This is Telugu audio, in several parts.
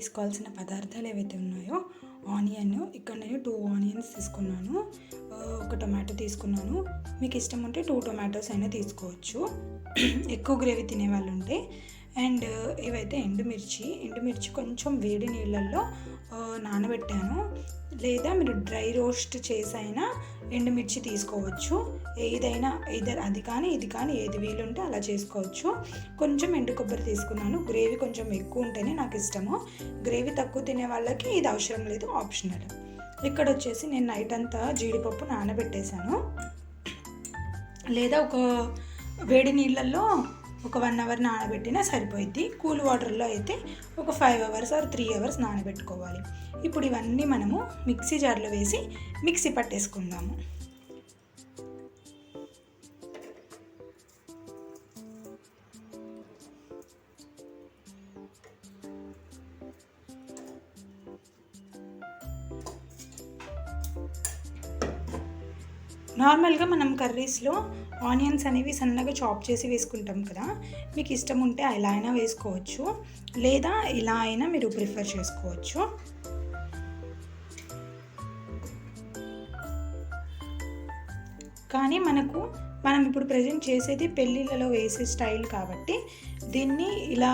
తీసుకోవాల్సిన పదార్థాలు ఏవైతే ఉన్నాయో ఆనియన్. ఇక్కడ నేను టూ ఆనియన్స్ తీసుకున్నాను. ఒక టొమాటో తీసుకున్నాను. మీకు ఇష్టం ఉంటే టూ టొమాటోస్ అయినా తీసుకోవచ్చు. ఎక్కువ గ్రేవీ తినే వాళ్ళు ఉంటే అండ్ ఇవైతే ఎండుమిర్చి ఎండుమిర్చి కొంచెం వేడి నీళ్ళల్లో నానబెట్టాను. లేదా మీరు డ్రై రోస్ట్ చేసైనా ఎండుమిర్చి తీసుకోవచ్చు. ఏదైనా ఇదర్ అది కానీ ఇది కానీ ఏది వీలుంటే అలా చేసుకోవచ్చు. కొంచెం ఎండు కొబ్బరి తీసుకున్నాను. గ్రేవీ కొంచెం ఎక్కువ ఉంటేనే నాకు ఇష్టము. గ్రేవీ తక్కువ తినే వాళ్ళకి ఇది అవసరం లేదు ఆప్షనల్. ఇక్కడ వచ్చేసి నేను నైట్ అంతా జీడిపప్పు నానబెట్టేశాను. లేదా ఒక వేడి నీళ్ళల్లో ఒక వన్ అవర్ నానబెట్టినా సరిపోయిద్ది. కూల్ వాటర్లో అయితే ఒక five hours or three hours నానబెట్టుకోవాలి. ఇప్పుడు ఇవన్నీ మనము మిక్సీ జార్లో వేసి మిక్సీ పట్టేసుకుందాము. నార్మల్గా మనం కర్రీస్లో ఆనియన్స్ అనేవి సన్నగా చాప్ చేసి వేసుకుంటాం కదా. మీకు ఇష్టం ఉంటే అలా అయినా వేసుకోవచ్చు. లేదా ఇలా అయినా మీరు ప్రిఫర్ చేసుకోవచ్చు. కానీ మనకు మనం ఇప్పుడు ప్రజెంట్ చేసేది పెళ్ళిళ్ళలో వేసే స్టైల్ కాబట్టి దీన్ని ఇలా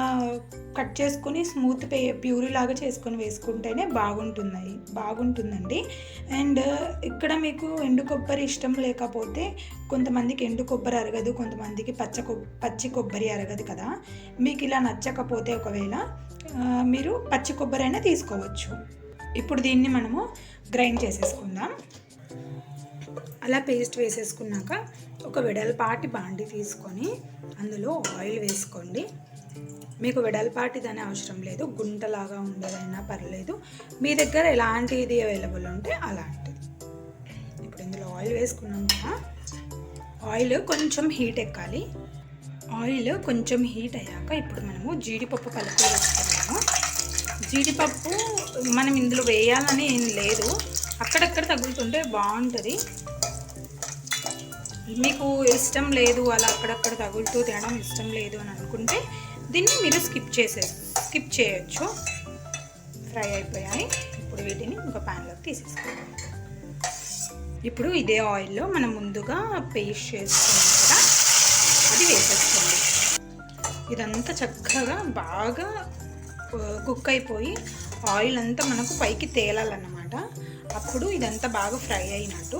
కట్ చేసుకొని స్మూత్ పే ప్యూరీ లాగా చేసుకొని వేసుకుంటేనే బాగుంటుంది బాగుంటుందండి. అండ్ ఇక్కడ మీకు ఎండు కొబ్బరి ఇష్టం లేకపోతే కొంతమందికి ఎండు కొబ్బరి అరగదు కొంతమందికి పచ్చ కొ పచ్చి కొబ్బరి అరగదు కదా. మీకు ఇలా నచ్చకపోతే ఒకవేళ మీరు పచ్చి కొబ్బరి అయినా తీసుకోవచ్చు. ఇప్పుడు దీన్ని మనము గ్రైండ్ చేసేసుకుందాం. అలా పేస్ట్ వేసేసుకున్నాక ఒక వెడల్పాటి బాండి తీసుకొని అందులో ఆయిల్ వేసుకోండి. మీకు వెడల్పాటిదని అవసరం లేదు. గుంటలాగా ఉండేదైనా పర్లేదు. మీ దగ్గర ఎలాంటిది అవైలబుల్ ఉంటే అలాంటిది. ఇప్పుడు ఇందులో ఆయిల్ వేసుకున్నాం కదా. ఆయిల్ కొంచెం హీట్ ఎక్కాలి. ఆయిల్ కొంచెం హీట్ అయ్యాక ఇప్పుడు మనము జీడిపప్పు కలిపి వేసుకున్నాము జీడిపప్పు మనం ఇందులో వేయాలని ఏం లేదు. అక్కడక్కడ తగులుతుంటే బాగుంటుంది. మీకు ఇష్టం లేదు అలా అక్కడక్కడ తగులుతూ తినడం ఇష్టం లేదు అని అనుకుంటే దీన్ని మీరు స్కిప్ చేసే స్కిప్ చేయొచ్చు. ఫ్రై అయిపోయాయి. ఇప్పుడు వీటిని ఒక ప్యాన్లోకి తీసేసుకోవాలి. ఇప్పుడు ఇదే ఆయిల్లో మనం ముందుగా పేస్ట్ చేసుకున్నాం కదా అది వేసేసుకోండి ఇదంతా చక్కగా బాగా కుక్ అయిపోయి ఆయిల్ అంతా మనకు పైకి తేలాలన్నమాట. అప్పుడు ఇదంతా బాగా ఫ్రై అయినట్టు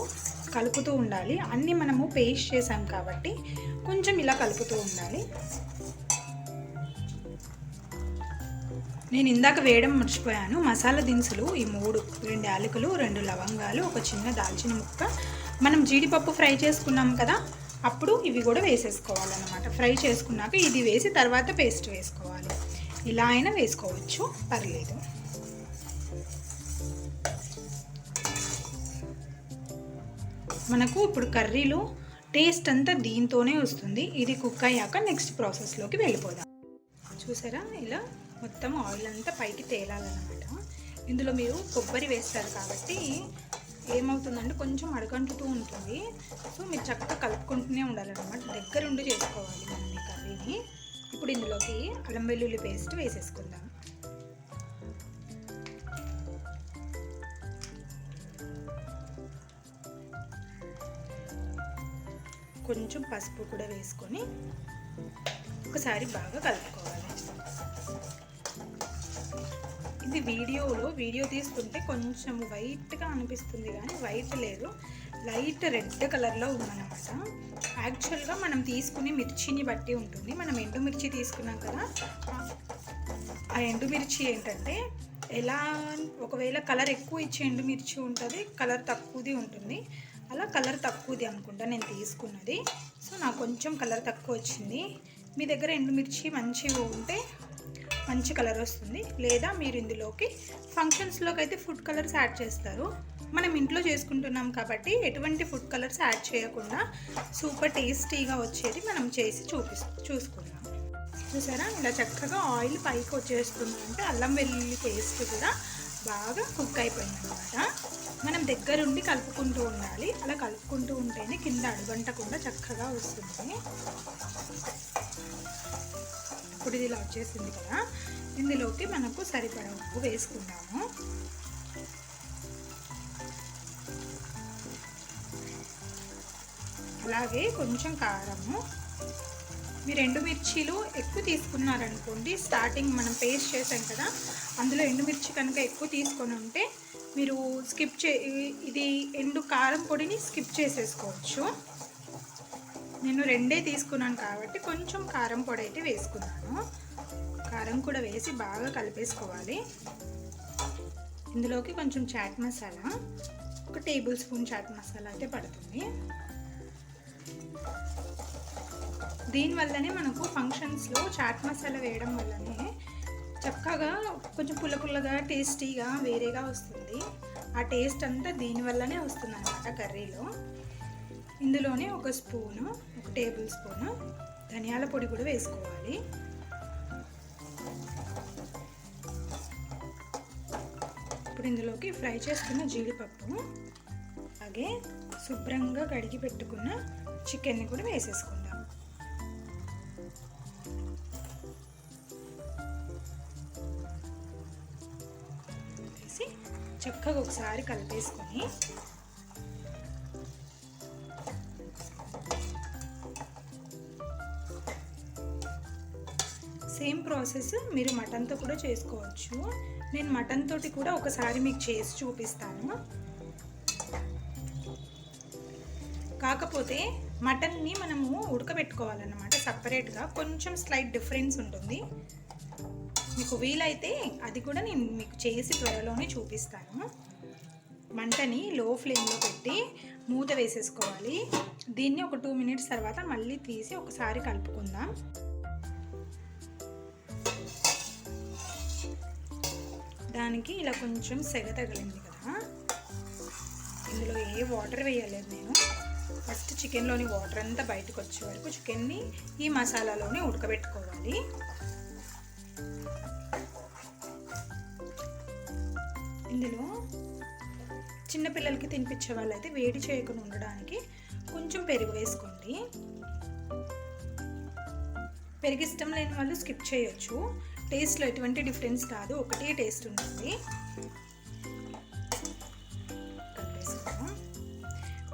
కలుపుతూ ఉండాలి. అన్నీ మనము పేస్ట్ చేసాం కాబట్టి కొంచెం ఇలా కలుపుతూ ఉండాలి. నేను ఇందాక వేయడం మర్చిపోయాను. మసాలా దినుసులు ఈ మూడు రెండు యాలకులు రెండు లవంగాలు ఒక చిన్న దాల్చిన ముక్క. మనం జీడిపప్పు ఫ్రై చేసుకున్నాం కదా అప్పుడు ఇవి కూడా వేసేసుకోవాలన్నమాట. ఫ్రై చేసుకున్నాక ఇది వేసి తర్వాత పేస్ట్ వేసుకోవాలి. ఇలా అయినా వేసుకోవచ్చు. పర్లేదు. మనకు ఇప్పుడు కర్రీలో టేస్ట్ అంతా దీంతోనే వస్తుంది. ఇది కుక్ అయ్యాక నెక్స్ట్ ప్రాసెస్లోకి వెళ్ళిపోదాం. చూసారా? ఇలా మొత్తం ఆయిల్ అంతా పైకి తేలాలన్నమాట. ఇందులో మీరు కొబ్బరి వేస్తారు కాబట్టి ఏమవుతుందంటే కొంచెం అడగంటుతూ ఉంటుంది. సో మీరు చక్కగా కలుపుకుంటూనే ఉండాలన్నమాట. దగ్గరుండి చేసుకోవాలి మనం ఈ కర్రీని. ఇప్పుడు ఇందులోకి అల్లం వెల్లుల్లి పేస్ట్ వేసేసుకుందాం. కొంచెం పసుపు కూడా వేసుకొని ఒకసారి బాగా కలుపుకోవాలి. ఇది వీడియోలో వీడియో తీసుకుంటే కొంచెం వైట్గా అనిపిస్తుంది కానీ వైట్ లేదు. లైట్ రెడ్ కలర్లో ఉందన్నమాట. యాక్చువల్గా మనం తీసుకునే మిర్చిని బట్టి ఉంటుంది. మనం ఎండుమిర్చి తీసుకున్నాం కదా ఆ ఎండుమిర్చి ఏంటంటే ఎలా ఒకవేళ కలర్ ఎక్కువ ఇచ్చే ఎండుమిర్చి ఉంటుంది కలర్ తక్కువది ఉంటుంది. అలా కలర్ తక్కువది అనుకుంటా నేను తీసుకున్నది. సో నాకు కొంచెం కలర్ తక్కువ వచ్చింది. మీ దగ్గర ఎండుమిర్చి మంచిగా ఉంటే మంచి కలర్ వస్తుంది. లేదా మీరు ఇందులోకి ఫంక్షన్స్లోకి అయితే ఫుడ్ కలర్స్ యాడ్ చేస్తారు. మనం ఇంట్లో చేసుకుంటున్నాం కాబట్టి ఎటువంటి ఫుడ్ కలర్స్ యాడ్ చేయకుండా సూపర్ టేస్టీగా వచ్చేది మనం చేసి చూపి చూసుకుందాం. చూసారా? ఇలా చక్కగా ఆయిల్ పైకి వచ్చేస్తుంది అంటే అల్లం వెల్లుల్లి పేస్ట్ కూడా బాగా కుక్ అయిపోయింది అనమాట మనం దగ్గరుండి కలుపుకుంటూ ఉండాలి. అలా కలుపుకుంటూ ఉంటేనే కింద అడుగంటకుండా చక్కగా వస్తుంది. ఇప్పుడు ఇది ఇలా వచ్చేసింది కదా. ఇందులోకి మనకు సరిపడ ఉప్పు వేసుకుందాము. అలాగే కొంచెం కారము. మీరు రెండు మిర్చీలు ఎక్కువ తీసుకున్నారనుకోండి స్టార్టింగ్ మనం పేస్ట్ చేసాం కదా అందులో ఎండుమిర్చి కనుక ఎక్కువ తీసుకొని ఉంటే మీరు స్కిప్ చే ఇది ఎండు కారం పొడిని స్కిప్ చేసేసుకోవచ్చు. నేను రెండే తీసుకున్నాను కాబట్టి కొంచెం కారం పొడి అయితే వేసుకున్నాను. కారం కూడా వేసి బాగా కలిపేసుకోవాలి. ఇందులోకి కొంచెం చాట్ మసాలా ఒక టేబుల్ స్పూన్ చాట్ మసాలా అయితే పడుతుంది. దీనివల్లనే మనకు ఫంక్షన్స్లో చాట్ మసాలా వేయడం వల్లనే చక్కగా కొంచెం పుల్ల పుల్లగా టేస్టీగా వేరేగా వస్తుంది. ఆ టేస్ట్ అంతా దీనివల్లనే వస్తుంది అనమాట కర్రీలో. ఇందులోనే ఒక స్పూను ఒక టేబుల్ స్పూను ధనియాల పొడి కూడా వేసుకోవాలి. ఇప్పుడు ఇందులోకి ఫ్రై చేసుకున్న జీడిపప్పు అలాగే శుభ్రంగా కడిగి పెట్టుకున్న చికెన్ని కూడా వేసేసుకుందాం. చక్కగా ఒకసారి కలిపేసుకొని సేమ్ ప్రాసెస్ మీరు మటన్తో కూడా చేసుకోవచ్చు. నేను మటన్ తోటి కూడా ఒకసారి మీకు చేసి చూపిస్తాను. కాకపోతే మటన్ని మనము ఉడకబెట్టుకోవాలన్నమాట సపరేట్గా. కొంచెం స్లైట్ డిఫరెన్స్ ఉంటుంది. మీకు వీలైతే అది కూడా నేను మీకు చేసి త్వరలోనే చూపిస్తాను. మంటని లో ఫ్లేమ్లో పెట్టి మూత వేసేసుకోవాలి. దీన్ని ఒక టూ మినిట్స్ తర్వాత మళ్ళీ తీసి ఒకసారి కలుపుకుందాం. దానికి ఇలా కొంచెం సెగ తగిలింది కదా. ఇందులో ఏ వాటర్ వేయలేదు నేను. ఫస్ట్ చికెన్లోని వాటర్ అంతా బయటకు వచ్చే వరకు చికెన్ని ఈ మసాలాలోనే ఉడకబెట్టుకోవాలి. ఇందులో చిన్నపిల్లలకి తినిపించే వాళ్ళైతే వేడి చేయకుండా ఉండడానికి కొంచెం పెరుగు వేసుకోండి. పెరుగు ఇష్టం లేని వాళ్ళు స్కిప్ చేయొచ్చు. టేస్ట్లో ఎటువంటి డిఫరెన్స్ కాదు ఒకటే టేస్ట్ ఉంటుంది.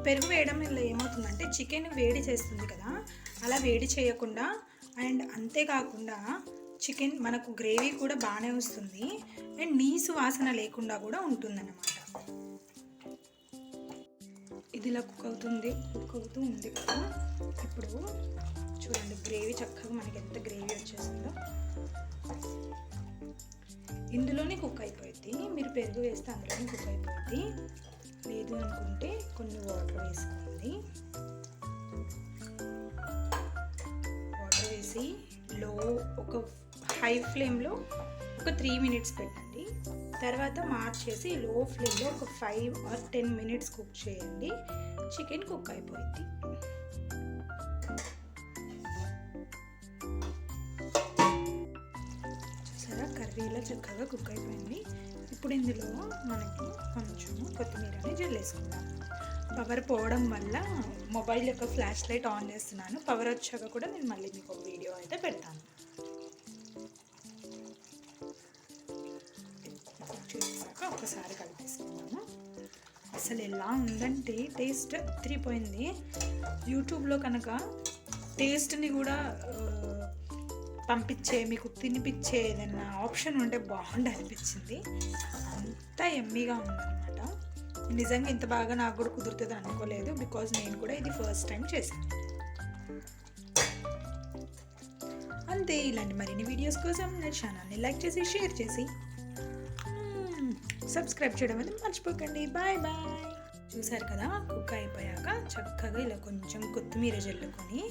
పెరుగు వేయడం వల్ల ఏమవుతుందంటే చికెన్ వేడి చేస్తుంది కదా. అలా వేడి చేయకుండా అండ్ అంతేకాకుండా చికెన్ మనకు గ్రేవీ కూడా బాగానే వస్తుంది. అండ్ నీసు వాసన లేకుండా కూడా ఉంటుందన్నమాట. ఇది ఇలా కుక్ అవుతుంది కుక్ అవుతూ ఉంది కదా. ఇప్పుడు చూడండి గ్రేవీ చక్కగా మనకి ఎంత గ్రేవీ వచ్చేసిందో. ఇందులోనే కుక్ అయిపోయింది. మీరు పెరుగు వేస్తే అందులోనే కుక్ అయిపోయింది. లేదు అనుకుంటే కొన్ని వాటర్ వేసుకోండి. వాటర్ వేసి లో ఒక హై ఫ్లేమ్లో ఒక త్రీ మినిట్స్ పెట్టండి. తర్వాత మార్చేసి లో ఫ్లేమ్లో ఒక five or ten minutes cook చేయండి. చికెన్ కుక్ అయిపోయింది. చూసారా? కర్రీలో చక్కగా కుక్ అయిపోయింది. ఇప్పుడు ఇందులో మనకి కొంచెం కొత్తిమీరని జల్లేసుకుందాం పవర్ పోవడం వల్ల మొబైల్ యొక్క ఫ్లాష్ లైట్ ఆన్ చేస్తున్నాను. పవర్ వచ్చాక కూడా నేను మళ్ళీ మీకు ఒక వీడియో అయితే పెడతాను. చేసాక ఒకసారి కలిపేసుకున్నాము అసలు ఎలా ఉందంటే టేస్ట్ తిరిగిపోయింది. యూట్యూబ్లో కనుక టేస్ట్ని కూడా పంపించే మీకు తినిపించే ఏదైనా ఆప్షన్ ఉంటే బాగుండి అనిపించింది. అంత ఎమ్మీగా ఉందన్నమాట. నిజంగా ఇంత బాగా నాకు కూడా కుదురుతుంది అనుకోలేదు బికాజ్ నేను కూడా ఇది ఫస్ట్ టైం చేశాను. అంతే ఇలాంటి మరిన్ని వీడియోస్ కోసం నా ఛానల్ని లైక్ చేసి షేర్ చేసి. సబ్స్క్రైబ్ చేయడం అనేది మర్చిపోకండి. బాయ్ బాయ్ చూసారు కదా కుక్ అయిపోయాక చక్కగా ఇలా కొంచెం కొత్తిమీర జల్లుకొని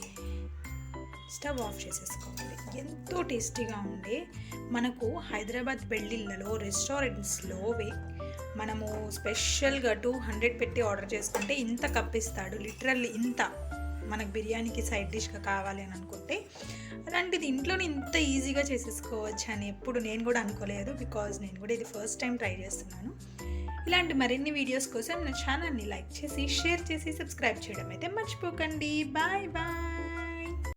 స్టవ్ ఆఫ్ చేసేసుకోవాలి. ఎంతో టేస్టీగా ఉండే మనకు హైదరాబాద్ పెళ్ళిళ్ళలో రెస్టారెంట్స్లో వే మనము స్పెషల్గా టూ హండ్రెడ్ పెట్టి ఆర్డర్ చేసుకుంటే ఇంత కప్పిస్తాడు. లిటరల్లీ ఇంత. మనకు బిర్యానీకి సైడ్ డిష్గా కావాలి అని అనుకుంటే అలాంటిది ఇంట్లోనే ఇంత ఈజీగా చేసేసుకోవచ్చు అని ఎప్పుడు నేను కూడా అనుకోలేదు బికాజ్ నేను కూడా ఇది ఫస్ట్ టైం ట్రై చేస్తున్నాను. ఇలాంటి మరిన్ని వీడియోస్ కోసం నా ఛానల్ని లైక్ చేసి షేర్ చేసి సబ్స్క్రైబ్ చేయడం అయితే మర్చిపోకండి. Bye bye